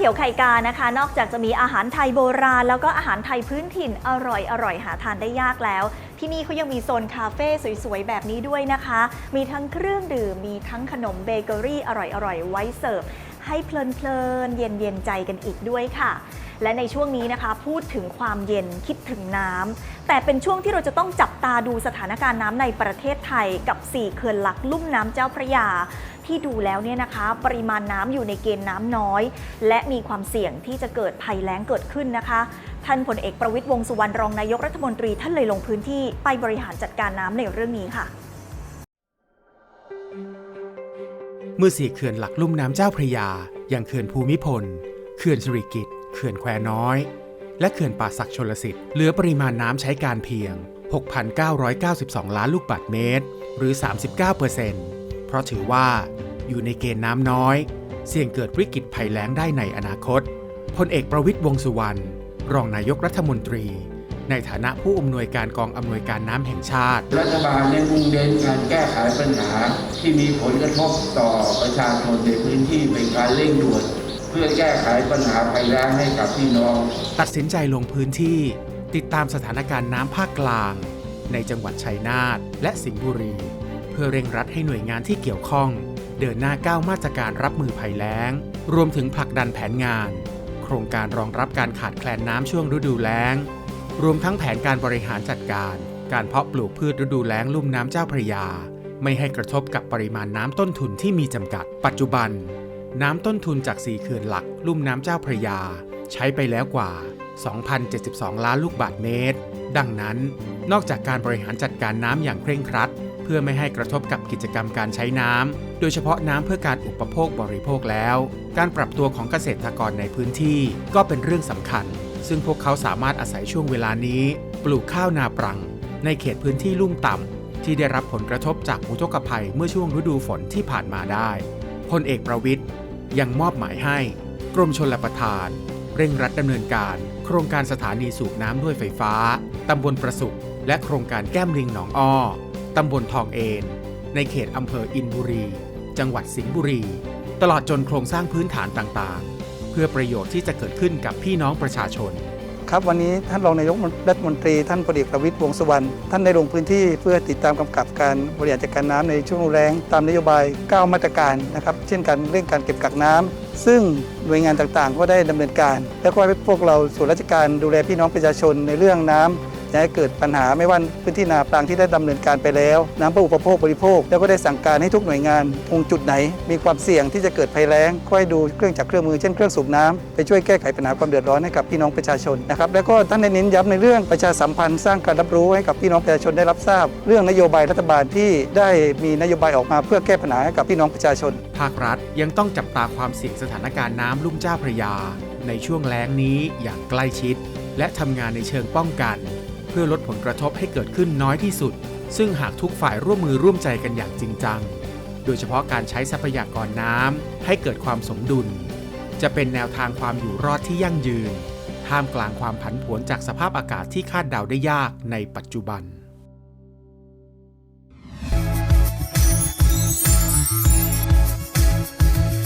เขียวไข่กานะคะ นอกจากจะมีอาหารไทยโบราณ แล้วก็อาหารไทยพื้นถิ่นอร่อยอร่อยหาทานได้ยากแล้ว ที่นี่เขายังมีโซนคาเฟ่สวยๆ แบบนี้ด้วยนะคะ มีทั้งเครื่องดื่ม มีทั้งขนมเบเกอรี่อร่อยๆ ไว้เสิร์ฟให้เพลินๆ เย็นๆ ใจกันอีกด้วยค่ะและในช่วงนี้นะคะพูดถึงความเย็นคิดถึงน้ำแต่เป็นช่วงที่เราจะต้องจับตาดูสถานการณ์น้ำในประเทศไทยกับ 4 เขื่อนหลักลุ่มน้ำเจ้าพระยา ที่ดูแล้วเนี่ยนะคะ ปริมาณน้ำอยู่ในเกณฑ์น้ำน้อย และมีความเสี่ยงที่จะเกิดภัยแล้งเกิดขึ้นนะคะ ท่านพลเอกประวิตยวงสุวรรณรองนายกรัฐมนตรีท่านเลยลงพื้นที่ไปบริหารจัดการน้ำในเรื่องนี้ค่ะ เมื่อสี่เขื่อนหลักลุ่มน้ำเจ้าพระยา อย่างเขื่อนภูมิพล เขื่อนสิริกิตเขื่อนแควน้อย และเขื่อนป่าศักดิ์ชลสิทธิ์เหลือปริมาณน้ำใช้การเพียง 6,992 ล้านลูกบาศก์เมตร หรือ 39%เพราะถือว่าอยู่ในเกณฑ์น้ำน้อย เสี่ยงเกิดวิกฤตภัยแล้งได้ในอนาคตพลเอกประวิตยวงษ์สุวรรณรองนายกรัฐมนตรี ในฐานะผู้อำนวยการกองอำนวยการน้ำแห่งชาติ รัฐบาลได้มุ่งเน้นการแก้ไขปัญหา ที่มีผลกระทบต่อประชาชนในพื้นที่เป็นการเร่งด่วนเพื่อแก้ไขปัญหาภัยแล้งให้กับพี่น้อง ตัดสินใจลงพื้นที่ ติดตามสถานการณ์น้ำภาคกลาง ในจังหวัดชัยนาทและสิงห์บุรีเพื่อเร่งรัดให้หน่วยงานที่เกี่ยวข้อง เดินหน้าก้าวมาตรการรับมือภัยแล้ง รวมถึงผลักดันแผนงาน โครงการรองรับการขาดแคลนน้ำช่วงฤดูแล้ง รวมทั้งแผนการบริหารจัดการ การเพาะปลูกพืชฤดูแล้งลุ่มน้ำเจ้าพระยา ไม่ให้กระทบกับปริมาณน้ำต้นทุนที่มีจำกัด ปัจจุบัน น้ำต้นทุนจากสี่เขื่อนหลัก ลุ่มน้ำเจ้าพระยา ใช้ไปแล้วกว่า 2,072 ล้านลูกบาศก์เมตร ดังนั้น นอกจากการบริหารจัดการน้ำอย่างเคร่งครัด พื่อไม่ให้กระทบกับกิจกรรมการใช้น้ำ โดยเฉพาะน้ำเพื่อการอุปโภคบริโภคแล้ว การปรับตัวของเกษตรกรในพื้นที่ก็เป็นเรื่องสำคัญ ซึ่งพวกเขาสามารถอาศัยช่วงเวลานี้ ปลูกข้าวนาปรัง ในเขตพื้นที่ลุ่มต่ำที่ได้รับผลกระทบจากอุทกภัยเมื่อช่วงฤดูฝนที่ผ่านมาได้พลเอกประวิทย์ยังมอบหมายให้ กรมชลประทาน เร่งรัดดำเนินการ โครงการสถานีสูบน้ำด้วยไฟฟ้าตำบลประสุขและโครงการแก้มลิงหนองอ้อ ตำบลทองเอนในเขตอำเภออินบุรี จังหวัดสิงห์บุรี ตลอดจนโครงสร้างพื้นฐานต่างๆ เพื่อประโยชน์ที่จะเกิดขึ้นกับพี่น้องประชาชน ครับวันนี้ท่านรองนายกรัฐมนตรีท่านพลเอกประวิตยวงษ์สุวรรณท่านได้ลงพื้นที่เพื่อติดตามกำกับการบริหารจัดการน้ำในช่วงแรงตามนโยบาย 9 มาตรการนะครับเช่นการเร่งการเก็บกักน้ำซึ่งหน่วยงานต่างๆ ก็ได้ดำเนินการ และก็ให้พวกเราส่วนราชการดูแลพี่น้องประชาชนในเรื่องน้ำ อย่าให้เกิดปัญหาไม่ว่าพื้นที่นาปรังที่ได้ดำเนินการไปแล้วน้ำเพื่ออุปโภคบริโภค แล้วก็ได้สั่งการให้ทุกหน่วยงานตรงจุดไหน มีความเสี่ยงที่จะเกิดภัยแล้งก็ให้ดูเครื่องจักรเครื่องมือเช่นเครื่องสูบน้ำไปช่วยแก้ไขปัญหาความเดือดร้อนให้กับพี่น้องประชาชนนะครับแล้วก็ท่านได้เน้นย้ำในเรื่องประชาสัมพันธ์สร้างการรับรู้ให้กับพี่น้องประชาชนได้รับทราบ เรื่องนโยบายรัฐบาลที่ได้มีนโยบายออกมาเพื่อแก้ปัญหาให้กับพี่น้องประชาชน ภาครัฐยังต้องจับตาความเสี่ยงสถานการณ์น้ำลุ่มเจ้าพระยา ในช่วงแล้งนี้อย่างใกล้ชิด และทำงานในเชิงป้องกัน พื่อลดผลกระทบให้เกิดขึ้นน้อยที่สุด ซึ่งหากทุกฝ่ายร่วมมือร่วมใจกันอย่างจริงจัง โดยเฉพาะการใช้ทรัพยากรน้ำให้เกิดความสมดุล จะเป็นแนวทางความอยู่รอดที่ยั่งยืน ท่ามกลางความผันผวนจากสภาพอากาศที่คาดเดาได้ยากในปัจจุบัน